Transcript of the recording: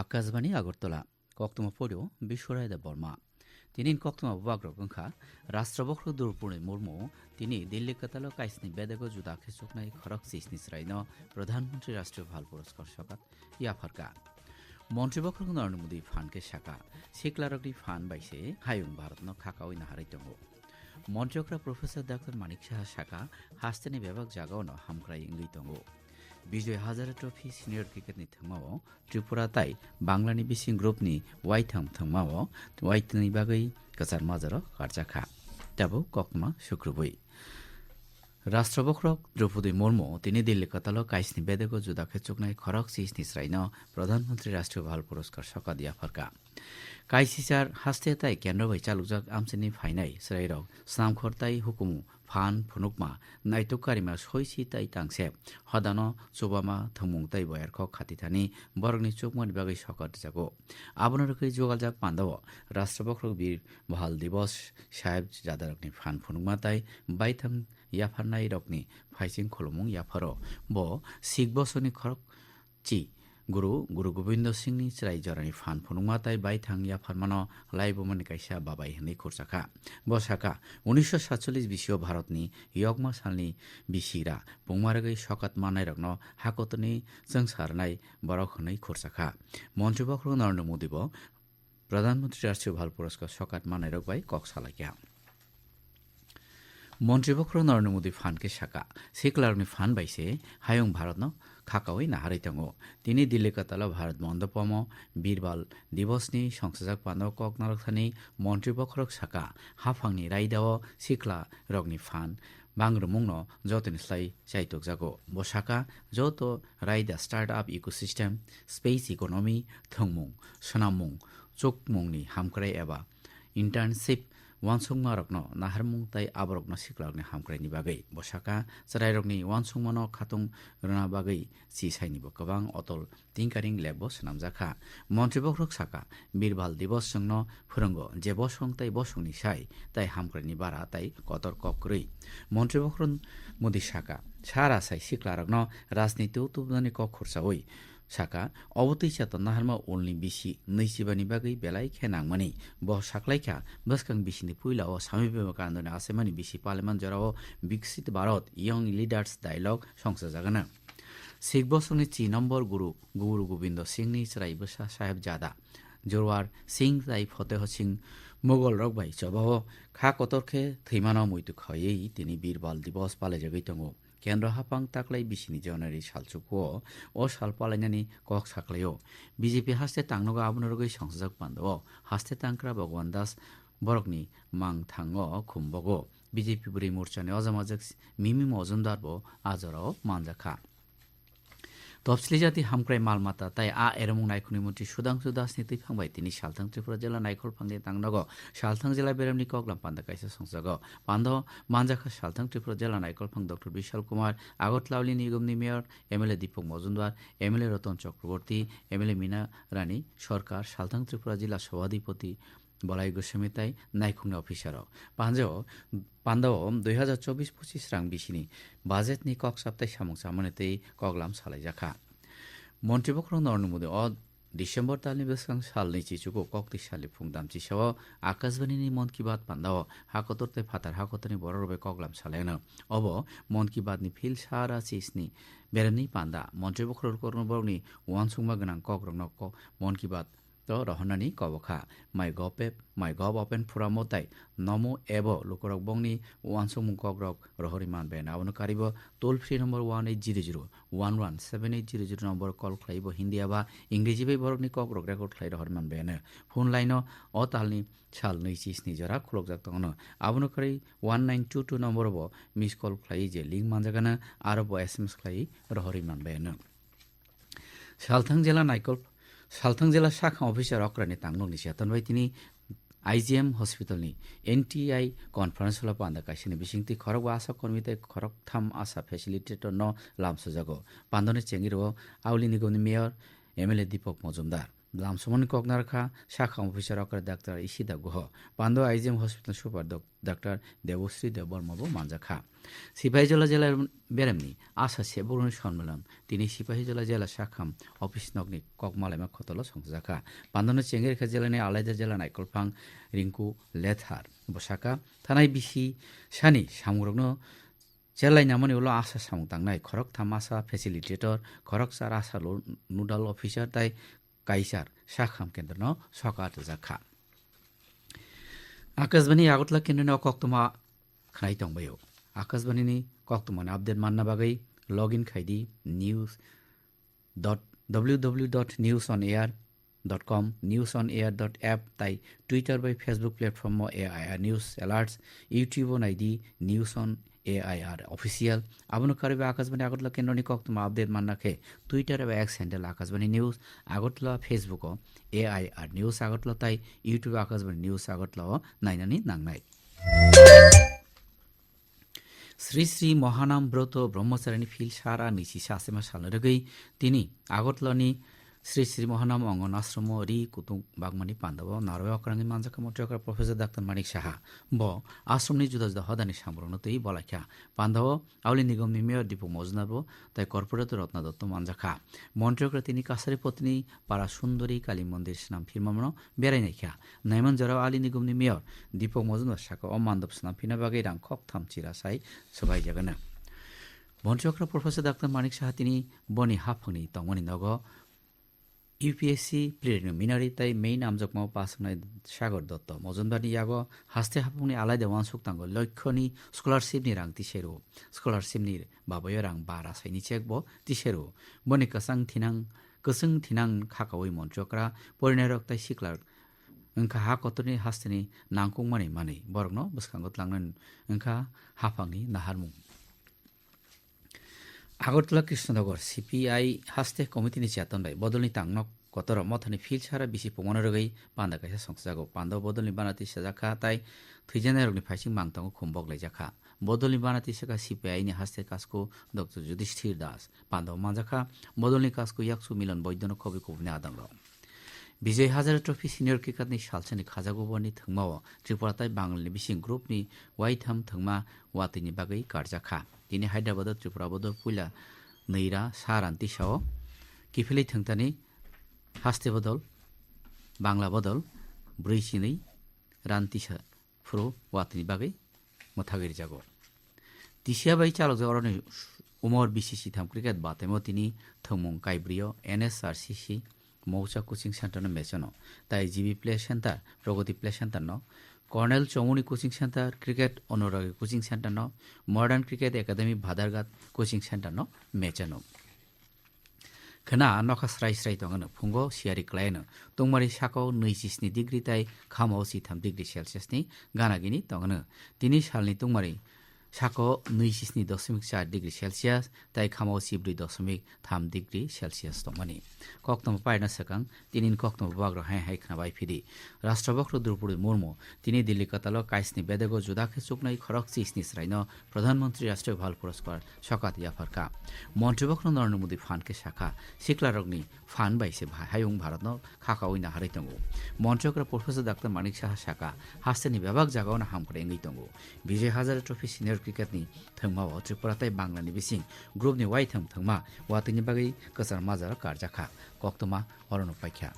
আকাশবাণী আগরতলা। কক্তমা পড়েও বিশ্বরায় বর্মা। তিনি কক্তমা বুবাগ্র গঙ্খা রাষ্ট্রবক্র দ্রৌপদী মুর্মু। তিনি দিল্লি কাতাল কাইসনি বেদেগ জুদা খেচুকনাই খরক সিসনি স্রাইন। প্রধানমন্ত্রী রাষ্ট্রীয় ভালো পুরস্কার সকাত ইয়াফারকা মন্ত্রীবক্র নরেন্দ্র মোদী ফানকে শাখা। সিকলারকটি ফান বাইসে হায়ুং ভারতন খাকা ওই নাহারাই দঙ্গ মন্ত্রকরা প্রফেসর ডাক্তার মানিক সাহা শাখা। হাস্তানি বিভাগ জাগাওন হামক্রাই ইঙ্গি দঙ্গ বিজয় হাজারে ট্রফি সিনিয়র ক্রিকেটনি থামাও ত্রিপুরা তাই বাংলানি বিসিং গ্রুপনি ওয়াই থাম থামাও ওয়াইতনি বাগৈ কচার মাজার কার্যাখা তাবো ককমা শুক্রবই। রাষ্ট্রবক্রক দ্রৌপদী মুর্মু তিনি দিল্লি কতাল কাইসনি বেদেগ জুদাখে চুকনাই খরক সিসনি স্রাইন প্রধানমন্ত্রী রাষ্ট্রীয় ভালো পুরস্কার সকা দিয়া ফরকা। কাইসিসার হাস্তে তাই কেন্দ্র বাই চালুকজাক আমসিনি ফাইনাই স্রাইরক স্নামখর তাই হুকুমু phan phunukma naitokarima soisi tai tangse hodano chubama thumung tai boyar kho khatithani borogni chukmon bagi shokot jago abonorokhi jogaljak pandavo রাষ্ট্রপক্ষ বীর বহাল দিবস সাহেব জাদারকনি ফান ফুনুকমাতাই বাইথাং ইয়াফার নাই রকনি ফাইসিং খোলমুং ইয়াফারো ব শিখবসনি খরক চি গুরু গুরু গোবিন্দ সিং নি চাই chrai ফান ফনুমা তাই বাই bai thangya pharmano laiboman kaisa বাবাই hni khurchaka বসাকা উনিশশো সাতচল্লিশ বিশীয় ভারতনি ইয়গমা সাল নি বিশিরা পুংমারগৈ সকাত মানাই রগ্ন হাকতনি সংসারনাই বরক হনৈ খোরসাখা মঞ্চবক্র নরেন্দ্র মোদীব প্রধানমন্ত্রী রাষ্ট্রীয় ভালো পুরস্কার সকাত মানাই রগবাই কক্সালাকিয়া মন্ত্রী বক্র নরেন্দ্র মোদী ফান্ডকে সাকা সে ফান ফান্ড বাইছে। হায়ং ভারত ন। খাকাওই নাহারাই তঙ্গো। তিনি দিল্লি কাতালা ভারত মন্দপম বীরবাল দিবস নি সংসাজাক পান্ডব কক নরকথানি মন্ত্রী বক্রক সাকা হাফাংনি রাইদাও শিখলা রগনি ফান। বাংর মুংন যতন স্লাই চাইতক জাগো। বসাকা যত Raida start up ecosystem space economy থংমুং সোনামুং চোকমুংনি হামক্রাই এবা। Internship wansungma rokno naharmung tei aborokno siklakni hamkraini bagei bosaka charai rokni wansungma no khatung rona bagei si saini bo kabang otol tingkaring lebo snamjaka মন্ত্রীবক রক সাকা বীরবাল দিবস সংন ফুরঙ্গ যে বসং তাই বসংনি সাই তাই হামক্রানি বারা তাই কতর কক্রই মন্ত্রীবকরণ মোদি সাকা সারা সাই সিকলারগ্ন রাজনীতিও তুবদানি কক খরসা ওই 사카 어부티샤타 나할마 올니 비시 네시바니 바가이 벨라이 케낭마니 버 사클라이카 버스캉 비시니 푸일라오 사미베마카 안도네 아세마니 비시 파르만 저라오 বিকশিত ভারত ইয়ং লিডার্স ডায়লগ সংসার জাগানা। শিখ বসনে চি নম্বর গুরু গুরু গোবিন্দ সিং নি চরাই বসা সাহেব জাদা। জোরওয়ার সিং তাই ফতেহ সিং মোগল রক বাই চবাহ খা কতর্কে থৈমানা মৈতু খয়েই তিনি বীরবাল দিবস পালে জগৈতঙ্গ ken ro hapang taklai bisini jonari salchuko o salpalainani kok saklayo bjp haste tangnoga abunorogi songsajak pando haste tangkra bhagwan das borokni mang thango khumbogo BJP বুড়ি মোর্চানে অজামাজাক মিমি মজুমদার বো আজরাও মানজাখা জাতি হামক্রাই মালমাতা, তাই আ এরমুং নাইখুনি মন্ত্রী সুধাংশু দাসনি তৈফাংবাই তিনি সালথাং ত্রিপুরা জেলা নাইখল ফাংনি তাংনগ সালথাং জেলা বেরামনি কগলাম পান্দা কাইসা সংসগ পান্দ মানজাখা সালথাং ত্রিপুরা জেলা নাইখল ফাং ডক্টর বিশাল কুমার, আগরতলাউলি নিগমনি mayor, MLA Dipak Majumder, MLA Ratan Chakraborty, MLA Mina Rani Sarkar সালথাং Tripura জেলা সভাধিপতি বলাই গোস্বামী তাই नायखुंनि अफिसाराव पान्जाव पान्दाव दुई हजार चौबिस पचिस रां बिसिनि बाजेटनि कक साप्ताह सामुं सामानतै कगलाम सालाइजाखा मन्त्रिबख्र नरेन्द्र मोदी अ डिसेम्बर तालनि बेसखां सालनि चिचुको कक्ति सालि फुं दामचि साव आकाशबाणीनि मन की बात पान्दाव हाकतरते फातार हाकतरनि बररबे कगलाम सालायनो अब मन की बातनि फिल सारा चिसनि बेरेमनि पान्दा मन्त्रिबख्र कर्नबरनि वानसुंमा गोनां कग्रंनो मन की बात তো রহনানি কবখা মাই গপ মাই গপ অপেন ফুরামতাই নমো এব লোকরক বংনি ওয়ানসং মুকক রহরিমান বেন। আবনো Karib toll free number one eight zero zero one one seven eight zero zero number call খাইব হিন্দি আবা ইংরেজি बै বরকনি কক রক রেকর্ড খাই রহরিমান বেন। ফোন লাইন অ তালনি সাল নৈচি স্নি জরা খুলক যাক তখন আবনো কারি one nine two two number ব মিস কল খাই যে লিঙ্ক মানজাগানা আরব এস এম এস খাই রহরিমান বেন। সালথাং জেলা নাইকল সালথাং জেলা শাখা অফিসার অক্রানি তাংলং নিশি আতনভাই তিনি আইজিএম হসপিটালনি এনটিআই কনফারেন্স হল পান্দা কাশিনি বিসিংতি খরগ আশা কর্মীতে খরগ থাম আশা ফ্যাসিলিটেটর ন লামসো জাগো। পান্দনে চেঙ্গিরো আউলি নিগমনি mayor MLA Dipak Majumder. Lamsomoni koknarkha shakha officer okra doctor isida goh pando aizem hospital super doctor Debashree দেববর্মাবো মানজাখা সিপাহীজলা জেলার বেরেমনি আশা সেবরুন সম্মেলন। তিনি সিপাহীজলা জেলা শাখাম অফিস নগনি ককমালাইমা খতল সংজাখা পান্দনা চেঙ্গেরখা জেলানি আলাইদা জেলা নাইকলফাং রিঙ্কু লেথার বসাকা থানাই বিসি, সানি সামুরগ্ন চেল্লাই নামনি হলো আশা সামু তাংনাই খরক থাম আশা ফেসিলিটেটর খরক সার আশা নুডাল অফিসার, তাই কাইসার শাখাম কেন্দ্র ন সকাত জাখা आकाशवाणी आगतला केन्द्रनि कक्तमा खानाय दंबायो आकाशवाणीनि कक्तमानि आपडेट मानना बागै लग इन खायदि news dot W W dot news on dot com news on air dot app তাই Twitter by facebook platform A I R news alerts youtube on ID news on A I R official আবনু কারবে আকাশবাণী আগরতলা কেন্দ্রনি কক্তমা update মান রাখে Twitter বা X handle Akashvani news Agartala facebook A I R news Agartala, তাই YouTube Akashvani news Agartala নাইনানি নাংনাই। Shri Shri Mahanam Brata Brahmacharini feel সারা নিশি সাসেমা সালনরেগৈ তিনি আগরতলানি শ্রী শ্রী মহানাম অঙ্গন আশ্রম রি কুতুং বাগমানি পান্ডব নারয় অকরাঙ্গি মানজাকা মন্ত্রী প্রফেসর ডাক্তার মানিক সাহা ব আশ্রমনি জুদা জুদা হদানি সামরণ তৈ বলাখ্যা পান্ডব আউলি নিগমনি মেয়র দীপক মজনাব তাই কর্পোরেট রত্না দত্ত মানজাখা মন্ত্রীকরা তিনি কাছারি পত্নী পাড়া সুন্দরী কালী মন্দির স্নাম ফিরমামন বেড়াইনাইখ্যা নাইমান জরাও আলি নিগমনি মেয়র দীপক মজুমদার সাকা অমান্দব স্নাম ফিনা বাগै রাং খক থাম চিরা সাই সবাই যাবেন মন্ত্রীকরা প্রফেসর ডাক্তার মানিক সাহা তিনি বনি হাফনি তংমনি নগ ইউপিএসসি প্রিলিম মিনারি তাই মেইন আমজকমাও পাসনাই সাগর দত্ত। মজুমদানি ইয়াগ হাস্তে হাপুনি আলাইদে ওয়ানসুক্তাঙ্গ লক্ষ্যনি স্কলারশিপ নি রাং তিসেরো স্কলারশিপ নি বাবয় রাং বারা সাইনি চেকব তিসেরো বনে কাসাং থিনাং, কসং থিনাং খাকাওই মঞ্চকরা পরিণয়রক তাই শিকলার ওংখা হা কতনি হাস্তেনি নাংকুং মানে মানে। বরগ্ন বসকাঙ্গত লাংনেন ওংখা হাফাংনি নাহারমুং আগরতলা কৃষ্ণনগর সিপিআই হাস্তে কমিটিনি চেতনবাই বদলনি তাংনক কতর মথানি ফিল সারা বিসি পমনরগৈ পান্দা কাইসা সংসাগো পান্দ বদলনি বানাতি সাজাখা তাই থৈজানাय রগনি ফাইসিং মাংতাঙ্গো খুমবক লাইজাখা বদলনি বানাতি সাকা সিপিআই নি হাস্তে কাসকো ডক্টর যুধিষ্ঠির দাস। পান্দ মাজাখা বদলনি কাসকো ইয়াকসু মিলন বৈদ্যন কবি কবনি 비제 하자르 트로피 시니어 기카니 샬천이 가자고보니 등마워 즈보라타이 방글니 비싱 그룹니 와이탐 등마 와티니 바가이 카르자카 디니 하이드라바드 ত্রিপুরাবদ পুইলা নৈরা সারান্তি সাও, কিফিলি থংতানি, হাস্তে বদল, বাংলা বদল ব্রৈচিনি রান্তি ফুরো, ওয়াতিনি বাগাই মথাগির জাগো। তিসিয়াবাই চালক অরণি উমর বিসিসি থাম ক্রিকেট বাতেমো তিনি, থমুং কাইব্রিয়, এনএসআরসিসি মৌচা কোচিং সেন্টার মেচেন। তাই GB play centre, Pragati play centre ন colonel চমুনি coaching centre, cricket Anuragi coaching centre ন modern cricket academy Bhadarghat coaching centre ন মেচেন। খেনা, নখা স্রাই স্রাই তঙ্গানো ফুঙ্গ সিয়ারি ক্লায়নো তংমারি সাকাও নৈচি স্নি ডিগ্রি তাই খামাও সিথাম ডিগ্রি সেলসিয়াসনি গানাগিনি তঙ্গানো তিনি সালনি তংমারি साको नैजिस्नि दशमिक चार डिग्री सेलसियास ताइ खामाव सिब्रै दशमिक थाम डिग्री सेलसियास दंमानि कक्तम पाइना सकां तिनिन कक्तम बाग्र हाय हाय खाबाय फिरि राष्ट्रभक्त द्रौपदी मुर्मु तिनि दिल्ली कताल काइसनि बेदेगो जुदाखे चुकनाय खरक चिसनि स्राइन प्रधानमन्त्री राष्ट्रिय भाल पुरस्कार सकात याफारका मन्त्रीभक्त नरेन्द्र मोदी फानके शाखा सिक्ला रगनि फान बाइसे हायुं भारतन खाकावैना हारै दंगो मन्त्रीकरा प्रफेसर डाक्टर मानिक साहा शाखा हास्तेनि बेबाग जागावना हामखरे एंगै दंगो विजय ক্রিকেটনি থংমা ও ত্রিপুরা তাই বাংলানি বিসিং গ্রুপনি ওয়াই থং থংমা ওয়াতিনি বাগি কসার মাজার কারজাখা কক্তমা অরণ পাইখ্যা